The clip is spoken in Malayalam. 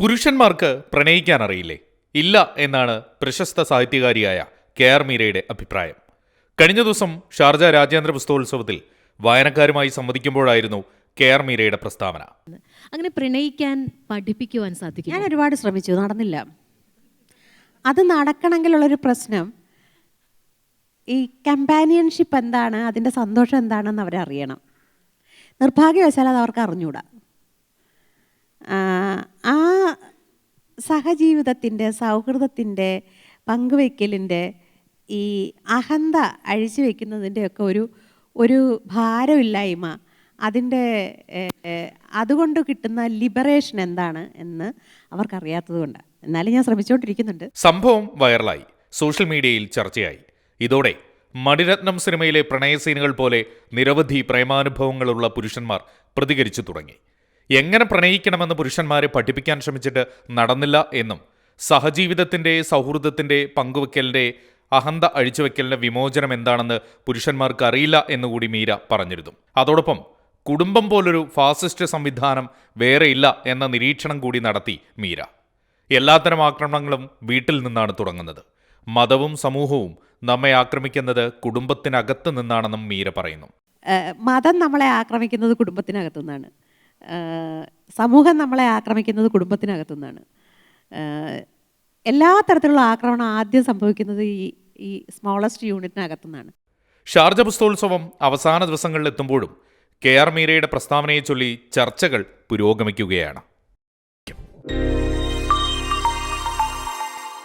പുരുഷന്മാർക്ക് പ്രണയിക്കാൻ അറിയില്ലേ ഇല്ല എന്നാണ് പ്രശസ്ത സാഹിത്യകാരിയായ കെ ആർ മീരയുടെ അഭിപ്രായം. കഴിഞ്ഞ ദിവസം ഷാർജ രാജ്യാന്തര പുസ്തകോത്സവത്തിൽ വായനക്കാരുമായി സംവദിക്കുമ്പോഴായിരുന്നു കെ ആർ മീരയുടെ പ്രസ്താവന. അങ്ങനെ പ്രണയിക്കാൻ പഠിപ്പിക്കുവാൻ സാധിക്കും ഞാൻ ഒരുപാട് ശ്രമിച്ചു നടന്നില്ല. അത് നടക്കണമെങ്കിലുള്ളൊരു പ്രശ്നം ഈ കമ്പാനിയൻഷിപ്പ് എന്താണ് അതിന്റെ സന്തോഷം എന്താണെന്ന് അവരറിയണം. നിർഭാഗ്യവശാൽ അത് അവർക്ക് അറിഞ്ഞൂടാ. ആ, സഹജീവിതത്തിന്റെ സൗഹൃദത്തിന്റെ പങ്കുവയ്ക്കലിന്റെ ഈ അഹന്ത അഴിച്ചു വയ്ക്കുന്നതിന്റെയൊക്കെ ഒരു ഒരു ഭാരമില്ലായ്മ. അതിന്റെ അതുകൊണ്ട് കിട്ടുന്ന ലിബറേഷൻ എന്താണ് എന്ന് അവർക്കറിയാത്തത് കൊണ്ട്. എന്നാലും ഞാൻ ശ്രമിച്ചുകൊണ്ടിരിക്കുന്നുണ്ട്. സംഭവം വൈറലായി. സോഷ്യൽ മീഡിയയിൽ ചർച്ചയായി. ഇതോടെ മണിരത്നം സിനിമയിലെ പ്രണയ സീനുകൾ പോലെ നിരവധി പ്രേമാനുഭവങ്ങളുള്ള പുരുഷന്മാർ പ്രതികരിച്ചു തുടങ്ങി. എങ്ങനെ പ്രണയിക്കണമെന്ന് പുരുഷന്മാരെ പഠിപ്പിക്കാൻ ശ്രമിച്ചിട്ട് നടന്നില്ല എന്നും സഹജീവിതത്തിന്റെ സൗഹൃദത്തിന്റെ പങ്കുവെക്കലിന്റെ അഹന്ത അഴിച്ചുവെക്കലിന്റെ വിമോചനം എന്താണെന്ന് പുരുഷന്മാർക്ക് അറിയില്ല എന്നുകൂടി മീര പറഞ്ഞിരുന്നു. അതോടൊപ്പം കുടുംബം പോലൊരു ഫാസിസ്റ്റ് സംവിധാനം വേറെയില്ല എന്ന നിരീക്ഷണം കൂടി നടത്തി മീര. എല്ലാത്തരം ആക്രമണങ്ങളും വീട്ടിൽ നിന്നാണ് തുടങ്ങുന്നത്. മതവും സമൂഹവും നമ്മെ ആക്രമിക്കുന്നത് കുടുംബത്തിനകത്ത് നിന്നാണെന്നും മീര പറയുന്നു. മതം നമ്മളെ ആക്രമിക്കുന്നത് കുടുംബത്തിനകത്തു നിന്നാണ് സമൂഹം നമ്മളെ ആക്രമിക്കുന്നത് കുടുംബത്തിനകത്തു നിന്നാണ് എല്ലാ തരത്തിലുള്ള ആക്രമണം ആദ്യം സംഭവിക്കുന്നത് ഈ ഈ സ്മോളസ്റ്റ് യൂണിറ്റിനകത്തു നിന്നാണ് ഷാർജ പുസ്തകോത്സവം അവസാന ദിവസങ്ങളിൽ എത്തുമ്പോഴും കെ ആർ മീരയുടെ പ്രസ്താവനയെ ചൊല്ലി ചർച്ചകൾ പുരോഗമിക്കുകയാണ്.